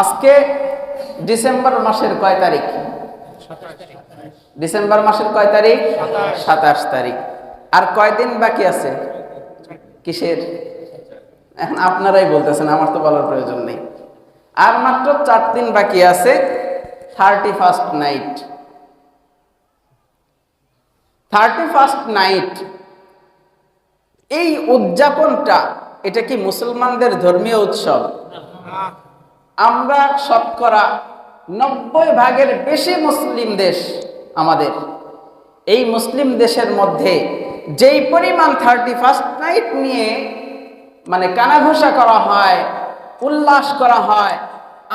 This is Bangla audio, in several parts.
আজকে ডিসেম্বর মাসের কয় তারিখ? ডিসেম্বর মাসের কয় তারিখ? সাতাশ তারিখ। আর কয়দিন বাকি আছে? কিসের? এখন আপনারাই বলতেছেন, আমার তো বলার প্রয়োজন নেই। আর মাত্র চার দিন বাকি আছে thirty first night thirty first night এই উদযাপনটা, এটা কি মুসলমানদের ধর্মীয় উৎসব? আমরা শতকরা নব্বই ভাগের বেশি মুসলিম দেশ আমাদের। এই মুসলিম দেশের মধ্যে যেই পরিমাণ থার্টি ফার্স্ট নাইট নিয়ে মানে কানাঘোষা করা হয়, উল্লাস করা হয়,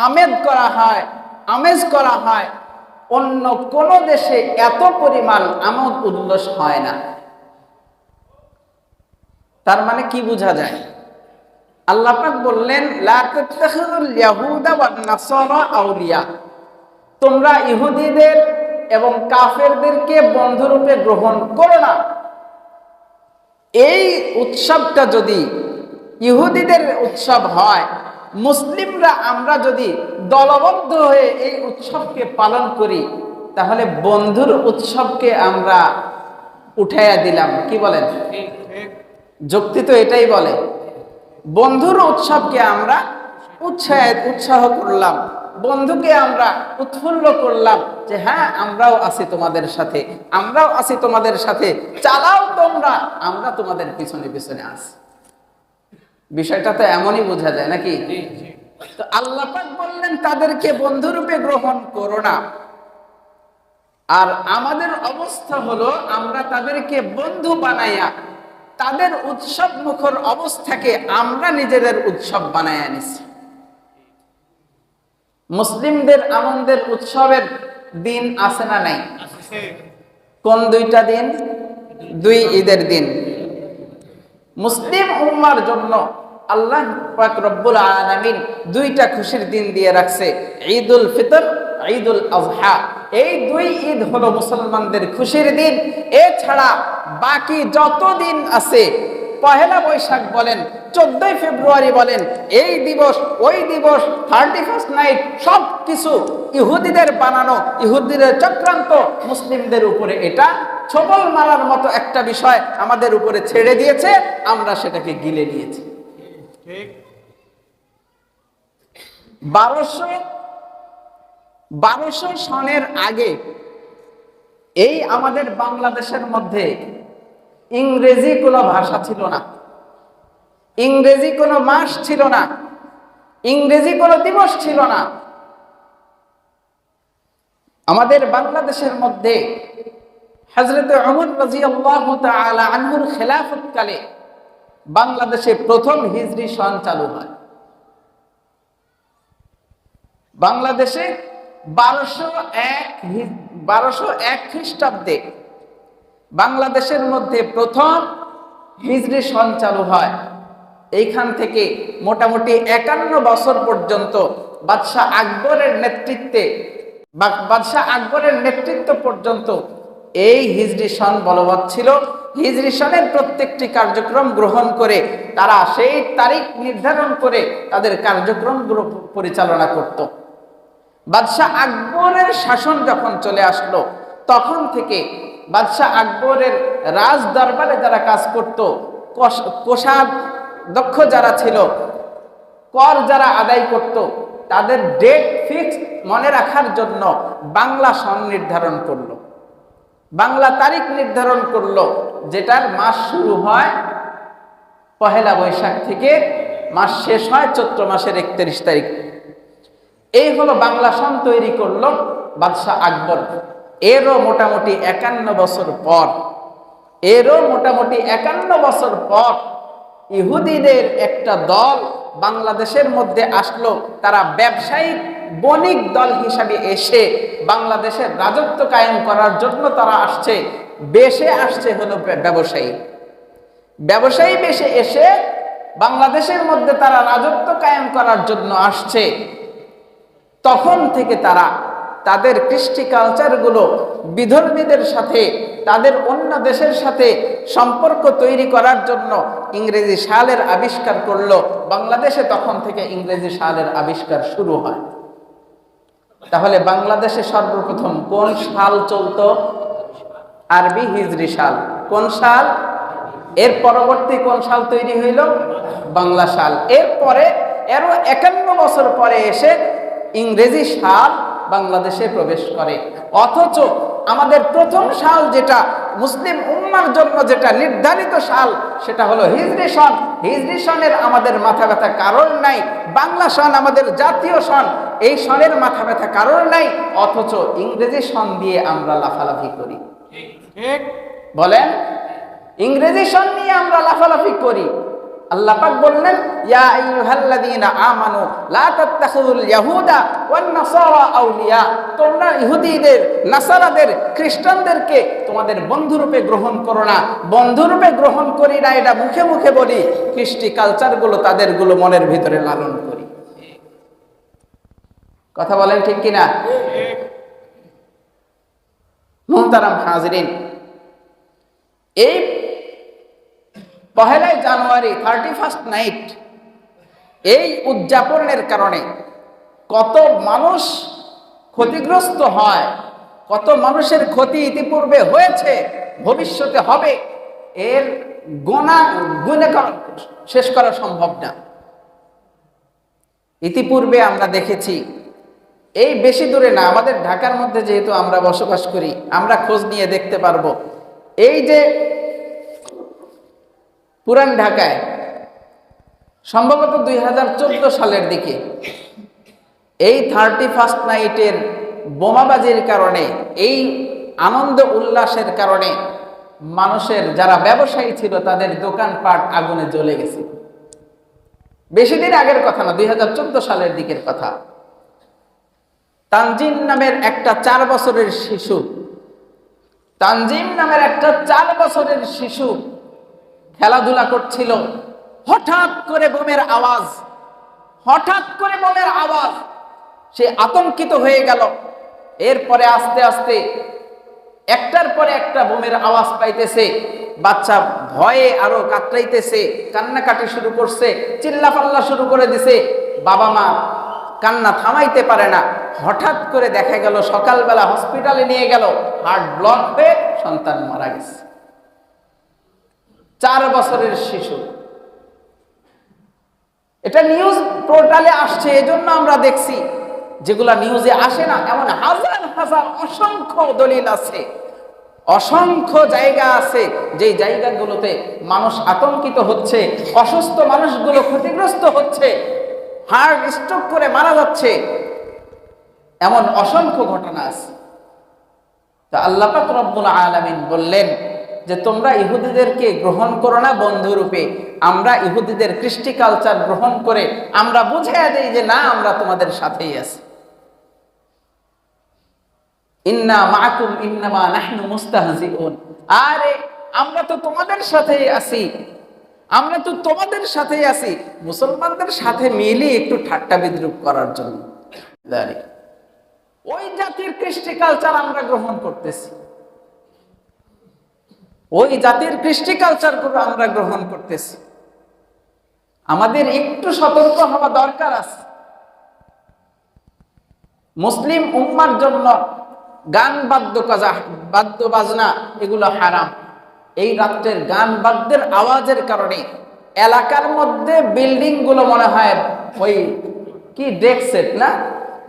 আমেদ করা হয়, আমেজ করা হয়, অন্য কোন দেশে এত পরিমাণ আমোদ উল্লাস হয় না। তার মানে কি বোঝা যায়? আল্লাহ পাক বললেন আউলিয়া। তোমরা ইহুদিদের এবং কাফেরদেরকে বন্ধুরূপে গ্রহণ করো না। এই উৎসবটা যদি ইহুদিদের উৎসব হয়, মুসলিমরা আমরা যদি দলবদ্ধ হয়ে এই উৎসবকে পালন করি, তাহলে বন্ধুর উৎসবকে আমরা উঠাইয়া দিলাম। কি বলেন? যুক্তি তো এটাই বলে। বন্ধুর উৎসবকে আমরা উৎসাহ উৎসাহ করলাম। বন্ধুকে আমরা উৎফুল্ল করলাম যে হ্যাঁ আমরাও আছি তোমাদের সাথে। আমরাও আছি তোমাদের সাথে। চালাও তোমরা। আমরা তোমাদের পিছনে পিছনে আছি। বিষয়টা তো এমনই বোঝা যায় নাকি? তো আল্লাহ বললেন তাদেরকে বন্ধুরূপে গ্রহণ করো না। আর আমাদের অবস্থা হলো আমরা তাদেরকে বন্ধু বানাইয়া তাদের উৎসব মুখর অবস্থাকে আমরা নিজেদের উৎসব বানায় আনিছি। মুসলিমদের আনন্দের উৎসবের দিন আছে না নাই? কোন দুইটা দিন? দুই ঈদের দিন। মুসলিম উম্মার জন্য আল্লাহ রব্বুল আলামিন দুইটা খুশির দিন দিয়ে রাখছে ঈদ উল ফিতর ঈদুল আজহা। এই দুই ঈদ হলো মুসলমানদের খুশির দিন। এছাড়া বাকি যত দিন আছে, পহেলা বৈশাখ বলেন, চোদ্দই ফেব্রুয়ারি বলেন, এই দিবস, ওই দিবস থার্টি ফার্স্ট নাইট সব কিছু ইহুদিদের বানানো, ইহুদিদের চক্রান্ত মুসলিমদের উপরে। এটা ছবল মারার মতো একটা বিষয় আমাদের উপরে ছেড়ে দিয়েছে, আমরা সেটাকে গিলে নিয়েছি। বারোশো বারোশো সনের আগে এই আমাদের বাংলাদেশের মধ্যে ইংরেজি কোনো ভাষা ছিল না। ইংরেজি কোনো মাস ছিল না। ইংরেজি কোনো দিবস ছিল না। আমাদের বাংলাদেশের মধ্যে হজরত আনহুর খেলাফতকালে বাংলাদেশে প্রথম হিজরি সন চালু হয়। বাংলাদেশে বারোশো এক বারোশো এক খ্রিস্টাব্দে বাংলাদেশের মধ্যে প্রথম হিজরি সন চালু হয়। এইখান থেকে মোটামুটি একান্ন বছর পর্যন্ত বাদশাহ আকবরের নেতৃত্বে বাদশাহ আকবরের নেতৃত্ব পর্যন্ত এই হিজরি সন বলবৎ ছিল। হিজরি সনের প্রত্যেকটি কার্যক্রম গ্রহণ করে তারা সেই তারিখ নির্ধারণ করে তাদের কার্যক্রমগুলো পরিচালনা করত। বাদশাহ আকবরের শাসন যখন চলে আসলো, তখন থেকে বাদশাহ আকবরের রাজ দরবারে যারা কাজ করত কোষাদ দক্ষ যারা ছিল, কর যারা আদায় করত, তাদের ডেট ফিক্স মনে রাখার জন্য বাংলা সন নির্ধারণ করল। বাংলা তারিখ নির্ধারণ করল, যেটার মাস শুরু হয় পহেলা বৈশাখ থেকে, মাস শেষ হয় চৈত্র মাসের একত্রিশ তারিখ এই হলো বাংলা সন তৈরি করল বাদশাহ আকবর। এরও মোটামুটি একান্ন বছর পর, এরও মোটামুটি একান্ন বছর পর ইহুদিদের একটা দল বাংলাদেশের মধ্যে আসলো। তারা ব্যবসায়িক বণিক দল হিসাবে এসে বাংলাদেশের রাজত্ব কায়েম করার জন্য তারা আসছে। বেশে আসছে হলো ব্যবসায়ী। ব্যবসায়ী বেশে এসে বাংলাদেশের মধ্যে তারা রাজত্ব কায়েম করার জন্য আসছে। তখন থেকে তারা তাদের কৃষ্টি কালচারগুলো বিধর্মীদের সাথে, তাদের অন্য দেশের সাথে সম্পর্ক তৈরি করার জন্য ইংরেজি শালের আবিষ্কার করল। বাংলাদেশে তখন থেকে ইংরেজি শালের আবিষ্কার শুরু হয়। তাহলে বাংলাদেশে সর্বপ্রথম কোন শাল চলতো? আরবি হিজরি শাল কোন শাল এর পরবর্তী কোন সাল তৈরি হইল? বাংলা সাল। এরপরে এরও একান্ন বছর পরে এসে ইংরেজি সাল বাংলাদেশে প্রবেশ করে। অথচ আমাদের প্রথম সাল যেটা মুসলিম উম্মার জন্য যেটা নির্ধারিত সাল সেটা হলো হিজরি সন। হিজরি সনের আমাদের মাথা ব্যথা কারণ নাই। বাংলা সন আমাদের জাতীয় সন। এই সনের মাথা ব্যথা কারণ নাই। অথচ ইংরেজি সন দিয়ে আমরা লাফালাফি করি। বলেন ইংরেজি সন নিয়ে আমরা লাফালাফি করি। আল্লাহ পাক বললেন, ইয়া আইয়ুহাল্লাযীনা আমানু, লা ইয়াহুদা ওয়ান নাসারা আউলিয়া। তোমরা ইহুদিদের, নাসারাদের, খ্রিস্টানদেরকে তোমাদের গ্রহণ করো না। গ্রহণ করি না, এটা মুখে মুখে বলি। কৃষ্টি কালচারগুলো তাদেরগুলো মনের ভিতরে লালন করি। কথা বলেন ঠিক কিনা? মোহতারাম হাজরিন, এই পহেলাই জানুয়ারি থার্টি ফার্স্ট নাইট এই উদযাপনের কারণে কত মানুষ ক্ষতিগ্রস্ত হয়, কত মানুষের ক্ষতি ইতিপূর্বে হয়েছে, ভবিষ্যতে হবে, এর গোনা করা- শেষ করা সম্ভব না। ইতিপূর্বে আমরা দেখেছি, এই বেশি দূরে না, আমাদের ঢাকার মধ্যে যেহেতু আমরা বসবাস করি, আমরা খোঁজ নিয়ে দেখতে পারব। এই যে পুরান ঢাকায় সম্ভবত দুই হাজার চোদ্দ সালের দিকে এই থার্টি ফার্স্ট নাইটের বোমাবাজির কারণে এই আনন্দ উল্লাসের কারণে মানুষের যারা ব্যবসায়ী ছিল তাদের দোকানপাট আগুনে জ্বলে গেছে। বেশি দিন আগের কথা না দুই হাজার চোদ্দ সালের দিকের কথা। তানজিম নামের একটা চার বছরের শিশু তানজিম নামের একটা চার বছরের শিশু খেলাধুলা করছিল। হঠাৎ করে বোমের আওয়াজ, হঠাৎ করে বোমের আওয়াজ, সে আতঙ্কিত হয়ে গেল। এরপরে আস্তে আস্তে একটার পরে একটা বোমের আওয়াজ পাইতেছে। বাচ্চা ভয়ে আরও কাতরাইতেছে, কান্নাকাটি শুরু করছে চিল্লাপাল্লা শুরু করে দিছে। বাবা মা কান্না থামাইতে পারে না। হঠাৎ করে দেখা গেল সকালবেলা হসপিটালে নিয়ে গেল, হার্ট ব্লক হয়ে সন্তান মারা গেছে। চার বছরের শিশু। এটা নিউজ পোর্টালে আসছে, এজন্য আমরা দেখছি, যেগুলা নিউজে আসে না, এমন হাজার হাজার অসংখ্য দলিল আছে। অসংখ্য জায়গা আছে, যেই জায়গাগুলোতে মানুষ আতঙ্কিত হচ্ছে, অসুস্থ মানুষগুলো ক্ষতিগ্রস্ত হচ্ছে হার্ট স্ট্রোক করে মারা যাচ্ছে, এমন অসংখ্য ঘটনা আছে। তা আল্লাহ পাক রব্বুল আলামিন বললেন যে তোমরা ইহুদিদেরকে গ্রহণ করো না বন্ধুরূপে, আমরা ইহুদিদের কৃষ্টি কালচার গ্রহণ করে আমরা বুঝাইয়া দিই যে না, আমরা তোমাদের সাথেই আছি। ইন্না মাকুম, ইন্নামা নাহনু মুস্তাহজিউন। আরে, আমরা তো তোমাদের সাথেই আছি। আমরা তো তোমাদের সাথেই আছি। মুসলমানদের সাথে মিলে একটু ঠাট্টা বিদ্রুপ করার জন্য। ওই জাতির কৃষ্টি কালচার আমরা গ্রহণ করতেছি। ওই জাতির কৃষ্টি কালচারগুলো আমরা গ্রহণ করতেছি। আমাদের একটু সতর্ক হওয়া দরকার আছে। মুসলিম উম্মার জন্য গান, বাদ্য, কাজা, বাদ্য, বাজনা এগুলো হারাম। এই রাত্রের গান, বাদ্যের আওয়াজের কারণে এলাকার মধ্যে বিল্ডিংগুলো মনে হয় ওই কি ডেক সেট না?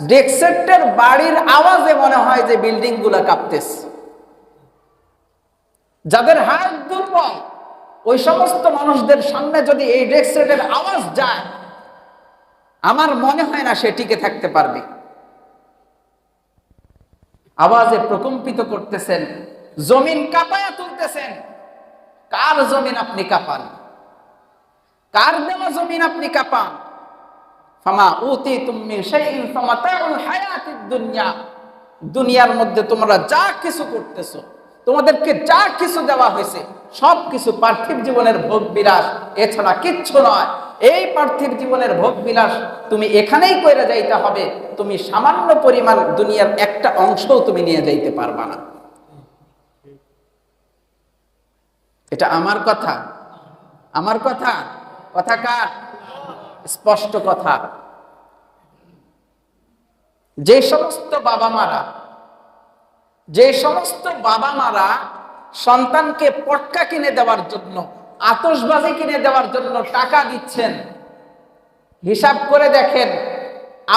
ডেক সেটের বাড়ির আওয়াজে মনে হয় যে বিল্ডিংগুলো কাঁপতেছে। যাদের হাত দুর্বল, ওই সমস্ত মানুষদের সামনে যদি এই ডেক আওয়াজ যায়, আমার মনে হয় না সে টিকে থাকতে পারবে। আওয়াজে প্রকম্পিত করতেছেন, জমিন কাঁপায়া তুলতেছেন। কার জমিন আপনি কাঁপান? কার দেওয়া জমিন আপনি কাঁপান? দুনিয়ার মধ্যে তোমরা যা কিছু করতেছো তোমাদেরকে যা কিছু দেওয়া হয়েছে, সব কিছু পার্থিব জীবনের ভোগ বিলাস, এছাড়া কিচ্ছু নয়। এই পার্থিব জীবনের ভোগ বিলাস তুমি এখানেই কইরা যাইতে হবে, তুমি সামান্য পরিমাণ দুনিয়ার একটা অংশও তুমি নিয়ে যাইতে পারবা না। এটা আমার কথা। আমার কথা? কথা কার? স্পষ্ট কথা। যে সমস্ত বাবা মারা যে সমস্ত বাবা মারা সন্তানকে পটকা কিনে দেওয়ার জন্য আতসবাজি কিনে দেওয়ার জন্য টাকা দিচ্ছেন, হিসাব করে দেখেন,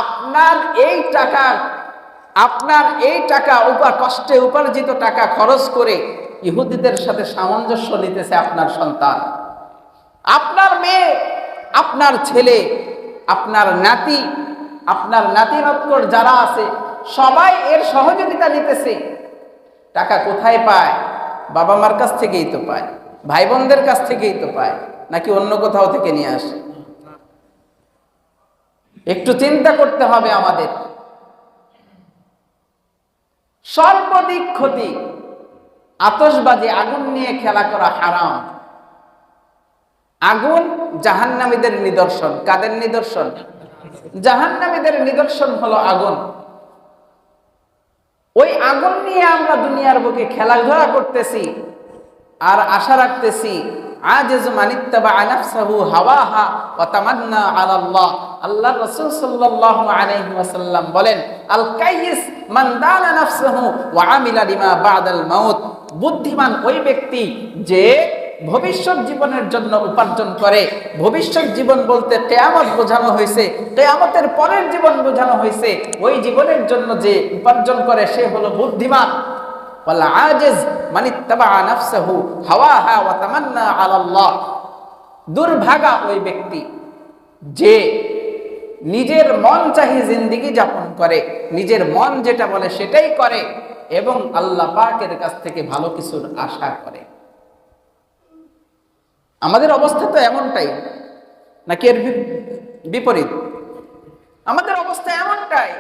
আপনার এই টাকা, আপনার এই টাকা উপা কষ্টে উপার্জিত টাকা খরচ করে ইহুদিদের সাথে সামঞ্জস্য নিতেছে আপনার সন্তান। আপনার মেয়ে, আপনার ছেলে, আপনার নাতি আপনার নাতি যারা আছে, সবাই এর সহযোগিতা নিতেছে। টাকা কোথায় পায়? বাবা মার কাছ থেকেই তো পায়। ভাই বোনদের কাছ থেকেই তো পায়। নাকি অন্য কোথাও থেকে নিয়ে আসে? একটু চিন্তা করতে হবে আমাদের। সর্বাধিক ক্ষতি আতসবাজি আগুন নিয়ে খেলা করা হারাম। আগুন জাহান্নামীদের নিদর্শন। কাদের নিদর্শন? জাহান্নামীদের নিদর্শন হলো আগুন। আগুন নিয়ে আমরা দুনিয়ার বুকে খেলাধুলা করতেছি আর আশা রাখতেছি, আজেজ মানিত্তাবা আনাফসাহু হাওয়াহা ওয়া তামান্না আলাল্লাহ। আল্লাহ রাসূল সাল্লাল্লাহু আলাইহি বলেন আল কাইয়িস মান দানা নাফসাহু ওয়া আমিলা লিমা বাদাল মাউত। বুদ্ধিমান ওই ব্যক্তি যে ভবিষ্যৎ জীবনের জন্য উপার্জন করে। ভবিষ্যৎ জীবন বলতে কেয়ামত বোঝানো হয়েছে। কেয়ামতের পরের জীবন বোঝানো হয়েছে। ওই জীবনের জন্য যে উপার্জন করে সে হলো বুদ্ধিমান। আজিজ মান ইত্তাবা নাফসাহু হাওয়াহা ওয়া তামান্না আলা আল্লাহ দুর্ভাগা ওই ব্যক্তি যে নিজের মন চাহি জিন্দিগি যাপন করে, নিজের মন যেটা বলে সেটাই করে এবং আল্লাহ পাকের কাছ থেকে ভালো কিছুর আশা করে। আমাদের অবস্থা তো এমনটাই, নাকি এর বিপরীত? আমাদের অবস্থা এমনটাই,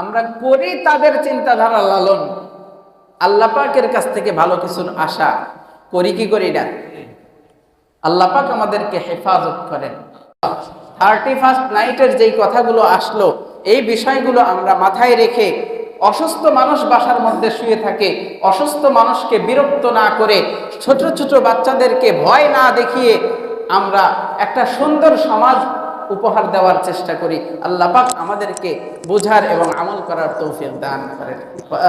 আমরা করি তাদের চিন্তাধারা লালন। আল্লাহ পাকের কাছ থেকে ভালো কিছুর আশা করি কি করি না? আল্লাহ পাক আমাদেরকে হেফাজত করেন। থার্টি ফার্স্ট নাইটের যেই কথাগুলো আসলো, এই বিষয়গুলো আমরা মাথায় রেখে অসুস্থ মানুষ বাসার মধ্যে শুয়ে থাকে, অসুস্থ মানুষকে বিরক্ত না করে ছোট ছোট বাচ্চাদেরকে ভয় না দেখিয়ে আমরা একটা সুন্দর সমাজ উপহার দেওয়ার চেষ্টা করি। আল্লাহ পাক আমাদেরকে বোঝার এবং আমল করার তৌফিক দান করেন। ওয়া